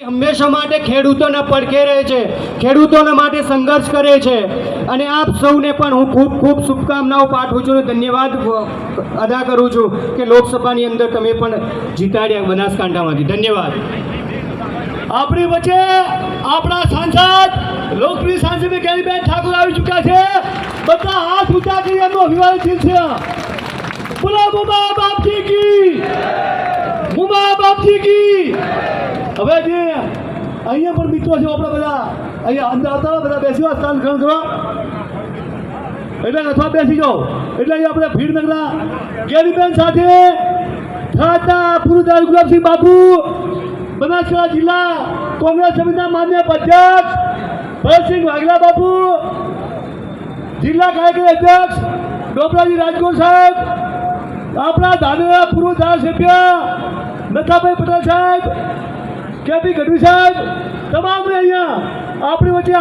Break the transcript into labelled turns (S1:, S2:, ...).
S1: હંમેશા માટે ખેડૂતોના પડખે રહે છે, ખેડૂતોના માટે સંઘર્ષ કરે છે. અને આપ સૌને પણ હું ખૂબ ખૂબ શુભકામનાઓ પાઠવું છું અને ધન્યવાદ અદા કરું છું કે લોકસભાની અંદર તમે પણ જીતાડ્યા બનાસકાંઠામાંથી. ધન્યવાદ.
S2: આપણી વચ્ચે આપણા સાંસદ, લોકપ્રિય સાંસદ ગેરીબેન ઠાકોર આવી ચૂક્યા છે. બધા હાથ ઊંચા કરી એમનો અભિવાદન છે. બોલા મુમા બાપજી કી. મુમા બાપજી કી. હવે જે અહીંયા પણ મિત્રો છે આપણા બધા, અહીંયા અંદર હતા બધા બેસી સ્થાન ગ્રહણ કરવા. એટલે અથવા બેસી જાઓ. એટલે અહીંયા આપણે ભીડનગરના ગેરીબેન સાથે થરાદના પુરુદાર ગુલાબસિંહ બાપુ, બનાસકાંઠા જિલ્લા કોંગ્રેસ સમિતિના માન્ય અધ્યક્ષ ભરતસિંહ વાઘેલા બાપુ, જિલ્લા કાર્યકારી અધ્યક્ષ ડોબરાજી રાજકોટ સાહેબ, આપણા ધાનેરા પૂર્વ ધારાસભ્ય નથાભાઈ પટેલ સાહેબ કેપી ગઢવી સાહેબ તમામને અહીંયા આપણી વચ્ચે